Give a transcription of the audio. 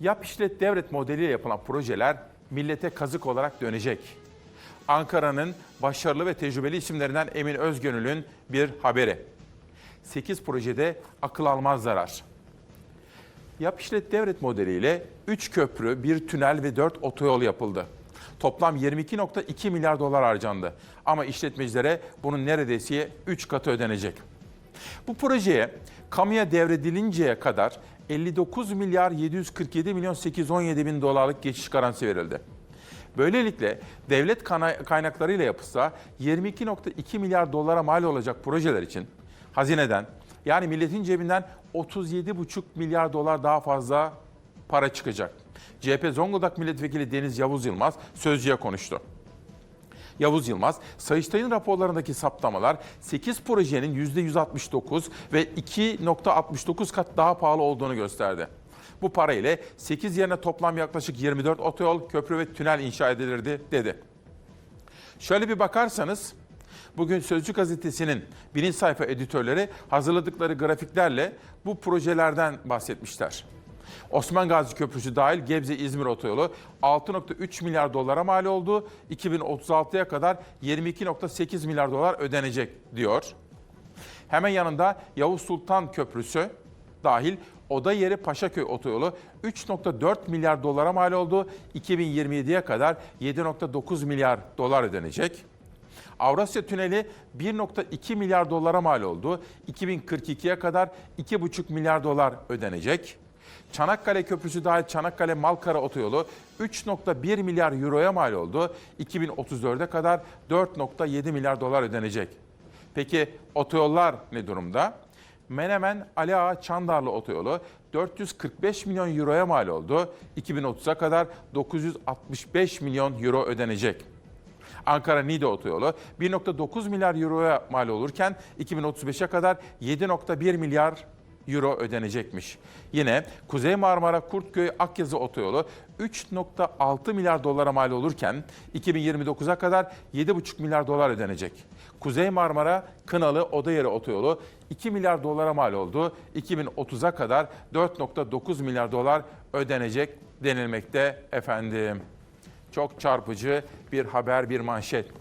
Yap işlet devret modeliyle yapılan projeler millete kazık olarak dönecek. Ankara'nın başarılı ve tecrübeli isimlerinden Emin Özgönül'ün bir haberi. 8 projede akıl almaz zarar. Yap işlet devret modeliyle 3 köprü, 1 tünel ve 4 otoyol yapıldı. Toplam 22.2 milyar dolar harcandı. Ama işletmecilere bunun neredeyse 3 katı ödenecek. Bu projeye kamuya devredilinceye kadar 59 milyar 747 milyon 817 bin dolarlık geçiş garantisi verildi. Böylelikle devlet kaynaklarıyla yapılsa 22.2 milyar dolara mal olacak projeler için hazineden yani milletin cebinden 37,5 milyar dolar daha fazla para çıkacak. CHP Zonguldak Milletvekili Deniz Yavuz Yılmaz sözcüye konuştu. Yavuz Yılmaz, Sayıştay'ın raporlarındaki saptamalar 8 projenin %169 ve 2.69 kat daha pahalı olduğunu gösterdi. Bu para ile 8 yerine toplam yaklaşık 24 otoyol, köprü ve tünel inşa edilirdi dedi. Şöyle bir bakarsanız bugün Sözcü gazetesinin birinci sayfa editörleri hazırladıkları grafiklerle bu projelerden bahsetmişler. Osman Gazi Köprüsü dahil Gebze-İzmir otoyolu 6.3 milyar dolara mal oldu. 2036'ya kadar 22.8 milyar dolar ödenecek diyor. Hemen yanında Yavuz Sultan Köprüsü dahil oda yeri Paşaköy otoyolu 3.4 milyar dolara mal oldu. 2027'ye kadar 7.9 milyar dolar ödenecek. Avrasya Tüneli 1.2 milyar dolara mal oldu. 2042'ye kadar 2,5 milyar dolar ödenecek. Çanakkale Köprüsü dahil Çanakkale Malkara Otoyolu 3.1 milyar euroya mal oldu. 2034'e kadar 4.7 milyar dolar ödenecek. Peki otoyollar ne durumda? Menemen Ali Ağa Çandarlı Otoyolu 445 milyon euroya mal oldu. 2030'a kadar 965 milyon euro ödenecek. Ankara Niğde Otoyolu 1.9 milyar euroya mal olurken 2035'e kadar 7.1 milyar euro ödenecekmiş. Yine Kuzey Marmara Kurtköy Akyazı Otoyolu 3.6 milyar dolara mal olurken 2029'a kadar 7.5 milyar dolar ödenecek. Kuzey Marmara Kınalı Odayeri Otoyolu 2 milyar dolara mal oldu. 2030'a kadar 4.9 milyar dolar ödenecek denilmekte efendim. Çok çarpıcı bir haber, bir manşet.